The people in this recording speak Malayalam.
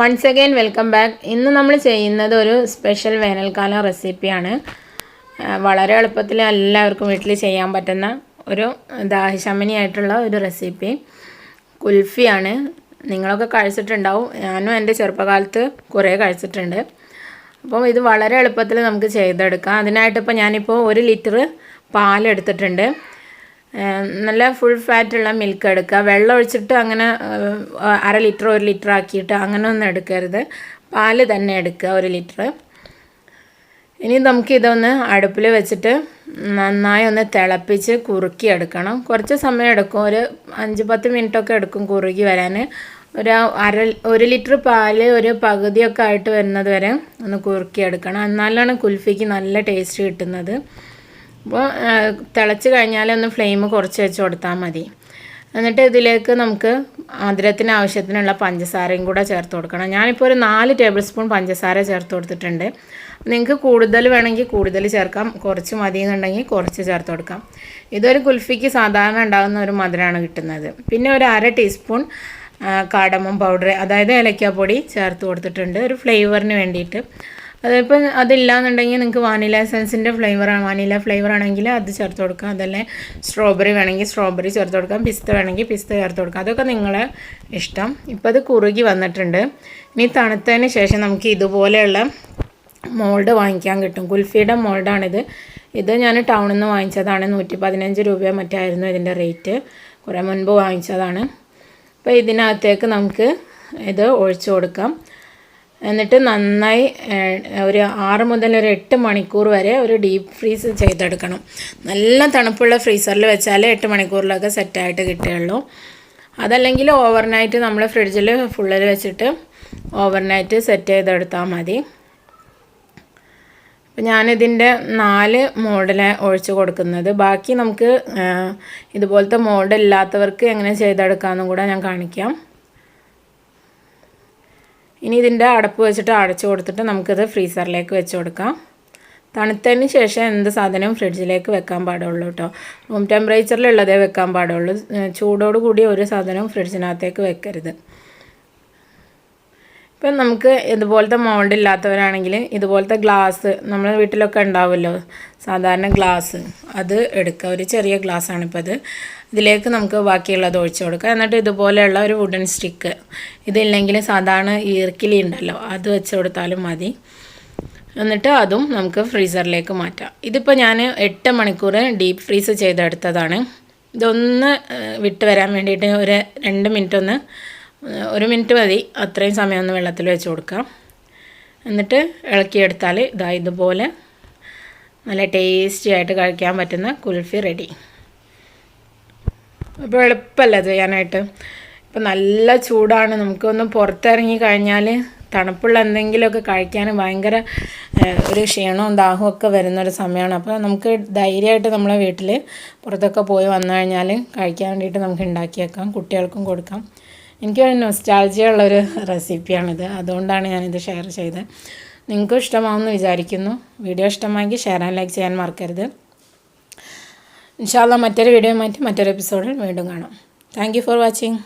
വൺസ് അഗൈൻ വെൽക്കം ബാക്ക് ഇന്ന് നമ്മൾ ചെയ്യുന്നത് ഒരു സ്പെഷ്യൽ വേനൽക്കാല റെസിപ്പിയാണ് വളരെ എളുപ്പത്തിൽ എല്ലാവർക്കും വീട്ടിൽ ചെയ്യാൻ പറ്റുന്ന ഒരു ദാഹിശമനിയായിട്ടുള്ള ഒരു റെസിപ്പി കുൽഫിയാണ് നിങ്ങളൊക്കെ കഴിച്ചിട്ടുണ്ടാവും. ഞാനും എന്റെ ചെറുപ്പകാലത്ത് കുറേ കഴിച്ചിട്ടുണ്ട്. അപ്പോൾ ഇത് വളരെ എളുപ്പത്തിൽ നമുക്ക് ചെയ്തെടുക്കാം. അതിനായിട്ടിപ്പോൾ ഞാനിപ്പോൾ ഒരു ലിറ്റർ പാലെടുത്തിട്ടുണ്ട്. നല്ല ഫുൾ ഫാറ്റുള്ള മിൽക്ക് എടുക്കുക. വെള്ളം ഒഴിച്ചിട്ട് അങ്ങനെ അര ലിറ്റർ ഒരു ലിറ്റർ ആക്കിയിട്ട് അങ്ങനെ ഒന്നും എടുക്കരുത്. പാൽ തന്നെ എടുക്കുക ഒരു ലിറ്റർ ഇനി നമുക്ക് ഇതൊന്ന് അടുപ്പിൽ വെച്ചിട്ട് നന്നായി ഒന്ന് തിളപ്പിച്ച് കുറുക്കി എടുക്കണം. കുറച്ച് സമയം എടുക്കും. ഒരു അഞ്ച് പത്ത് മിനിറ്റൊക്കെ എടുക്കും കുറുകി വരാൻ ഒരു അര ഒരു ലിറ്റർ പാൽ ഒരു പകുതിയൊക്കെ ആയിട്ട് വരുന്നത് വരെ ഒന്ന് കുറുക്കി എടുക്കണം. എന്നാലാണ് കുൽഫിക്ക് നല്ല ടേസ്റ്റ് കിട്ടുന്നത്. അപ്പോൾ തിളച്ച് കഴിഞ്ഞാൽ ഒന്ന് ഫ്ലെയിം കുറച്ച് വെച്ച് കൊടുത്താൽ മതി. എന്നിട്ട് ഇതിലേക്ക് നമുക്ക് മധുരത്തിന് ആവശ്യത്തിനുള്ള പഞ്ചസാരയും കൂടെ ചേർത്ത് കൊടുക്കണം. ഞാനിപ്പോൾ ഒരു നാല് ടേബിൾ സ്പൂൺ പഞ്ചസാര ചേർത്ത് കൊടുത്തിട്ടുണ്ട്. നിങ്ങൾക്ക് കൂടുതൽ വേണമെങ്കിൽ കൂടുതൽ ചേർക്കാം. കുറച്ച് മതി എന്നുണ്ടെങ്കിൽ കുറച്ച് ചേർത്ത് കൊടുക്കാം. ഇതൊരു കുൽഫിക്ക് സാധാരണ ഉണ്ടാകുന്ന ഒരു മധുരമാണ് കിട്ടുന്നത്. പിന്നെ ഒരു അര ടീസ്പൂൺ കാടമം പൗഡർ അതായത് ഏലക്കാപ്പൊടി ചേർത്ത് കൊടുത്തിട്ടുണ്ട്. ഒരു ഫ്ലേവറിന് വേണ്ടിയിട്ട്. അതിപ്പോൾ അതില്ലാന്നുണ്ടെങ്കിൽ നിങ്ങൾക്ക് വാനില എസൻസിന്റെ ഫ്ലേവറാണ് വാനില ഫ്ലേവർ ആണെങ്കിൽ അത് ചേർത്ത് കൊടുക്കാം. അതല്ലേ സ്ട്രോബെറി വേണമെങ്കിൽ സ്ട്രോബെറി ചേർത്ത് കൊടുക്കാം. പിസ്ത വേണമെങ്കിൽ പിസ്ത ചേർത്ത് കൊടുക്കാം. അതൊക്കെ നിങ്ങളെ ഇഷ്ടം. ഇപ്പോൾ അത് കുറുകി വന്നിട്ടുണ്ട്. ഇനി തണുത്തതിന് ശേഷം നമുക്ക് ഇതുപോലെയുള്ള മോൾഡ് വാങ്ങിക്കാൻ കിട്ടും. കുൽഫിയുടെ മോൾഡാണിത്. ഇത് ഞാൻ ടൗണിൽ നിന്ന് വാങ്ങിച്ചതാണ്. നൂറ്റി പതിനഞ്ച് രൂപയോ മറ്റായിരുന്നു ഇതിന്റെ റേറ്റ്. കുറേ മുൻപ് വാങ്ങിച്ചതാണ്. അപ്പോൾ ഇതിനകത്തേക്ക് നമുക്ക് ഇത് ഒഴിച്ചു കൊടുക്കാം. എന്നിട്ട് നന്നായി ഒരു ആറ് മുതൽ ഒരു എട്ട് മണിക്കൂർ വരെ ഒരു ഡീപ്പ് ഫ്രീസ് ചെയ്തെടുക്കണം. നല്ല തണുപ്പുള്ള ഫ്രീസറിൽ വെച്ചാലേ എട്ട് മണിക്കൂറിലൊക്കെ സെറ്റായിട്ട് കിട്ടുകയുള്ളൂ. അതല്ലെങ്കിൽ ഓവർനൈറ്റ് നമ്മൾ ഫ്രിഡ്ജിൽ ഫുള്ളിൽ വെച്ചിട്ട് ഓവർനൈറ്റ് സെറ്റ് ചെയ്തെടുത്താൽ മതി. അപ്പം ഞാനിതിന്റെ നാല് മോഡൽ ഒഴിച്ചു കൊടുക്കുന്നത്. ബാക്കി നമുക്ക് ഇതുപോലത്തെ മോഡൽ ഇല്ലാത്തവർക്ക് എങ്ങനെ ചെയ്തെടുക്കാമെന്നും കൂടെ ഞാൻ കാണിക്കാം. ഇനി ഇതിന്റെ അടപ്പ് വെച്ചിട്ട് അടച്ചു കൊടുത്തിട്ട് നമുക്കിത് ഫ്രീസറിലേക്ക് വെച്ച് കൊടുക്കാം. തണുത്തതിന് ശേഷം എന്ത് സാധനവും ഫ്രിഡ്ജിലേക്ക് വെക്കാൻ പാടുള്ളൂ കേട്ടോ റൂം ടെമ്പറേച്ചറിലുള്ളതേ വെക്കാൻ പാടുള്ളൂ. ചൂടോട് കൂടി ഒരു സാധനവും ഫ്രിഡ്ജിനകത്തേക്ക് വെക്കരുത്. ഇപ്പം നമുക്ക് ഇതുപോലത്തെ മോൾഡ് ഇല്ലാത്തവരാണെങ്കിൽ ഇതുപോലത്തെ ഗ്ലാസ് നമ്മളെ വീട്ടിലൊക്കെ ഉണ്ടാവുമല്ലോ. സാധാരണ ഗ്ലാസ് അത് എടുക്കുക. ഒരു ചെറിയ ഗ്ലാസ്സാണ് ഇപ്പോൾ അത് ഇതിലേക്ക് നമുക്ക് ബാക്കിയുള്ളത് ഒഴിച്ചു കൊടുക്കാം. എന്നിട്ട് ഇതുപോലെയുള്ള ഒരു വുഡൻ സ്റ്റിക്ക് ഇതില്ലെങ്കിൽ സാധാരണ ഈർക്കിലി ഉണ്ടല്ലോ അത് വെച്ച് കൊടുത്താലും മതി. എന്നിട്ട് അതും നമുക്ക് ഫ്രീസറിലേക്ക് മാറ്റാം. ഇതിപ്പോൾ ഞാൻ എട്ട് മണിക്കൂർ ഡീപ്പ് ഫ്രീസ് ചെയ്തെടുത്തതാണ്. ഇതൊന്ന് വിട്ട് വരാൻ വേണ്ടിയിട്ട് ഒരു രണ്ട് മിനിറ്റ് ഒന്ന് ഒരു മിനിറ്റ് മതി. അത്രയും സമയം ഒന്ന് വെള്ളത്തിൽ വെച്ച് കൊടുക്കാം. എന്നിട്ട് ഇളക്കിയെടുത്താൽ ഇതാ ഇതുപോലെ നല്ല ടേസ്റ്റി ആയിട്ട് കഴിക്കാൻ പറ്റുന്ന കുൽഫി റെഡി. അപ്പോൾ എളുപ്പമല്ല ചെയ്യാനായിട്ട്? ഇപ്പം നല്ല ചൂടാണ്. നമുക്കൊന്ന് പുറത്തിറങ്ങി കഴിഞ്ഞാൽ തണുപ്പുള്ള എന്തെങ്കിലുമൊക്കെ കഴിക്കാൻ ഭയങ്കര ഒരു ക്ഷീണവും ദാഹവും ഒക്കെ വരുന്നൊരു സമയമാണ്. അപ്പോൾ നമുക്ക് ധൈര്യമായിട്ട് നമ്മളെ വീട്ടിൽ പുറത്തൊക്കെ പോയി വന്നു കഴിഞ്ഞാൽ കഴിക്കാൻ വേണ്ടിയിട്ട് നമുക്ക് ഉണ്ടാക്കിയേക്കാം. കുട്ടികൾക്കും കൊടുക്കാം. എനിക്ക് നൊസ്റ്റാൾജിയ ഉള്ളൊരു റെസിപ്പിയാണിത് അതുകൊണ്ടാണ് ഞാനിത് ഷെയർ ചെയ്തത്. നിങ്ങൾക്കും ഇഷ്ടമാവുമെന്ന് വിചാരിക്കുന്നു. വീഡിയോ ഇഷ്ടമായെങ്കിൽ ഷെയർ ആൻഡ് ലൈക്ക് ചെയ്യാൻ മറക്കരുത്. ഇൻഷാല്ല മറ്റൊരു വീഡിയോ മാറ്റി മറ്റൊരു എപ്പിസോഡിൽ വീണ്ടും കാണാം. Thank for watching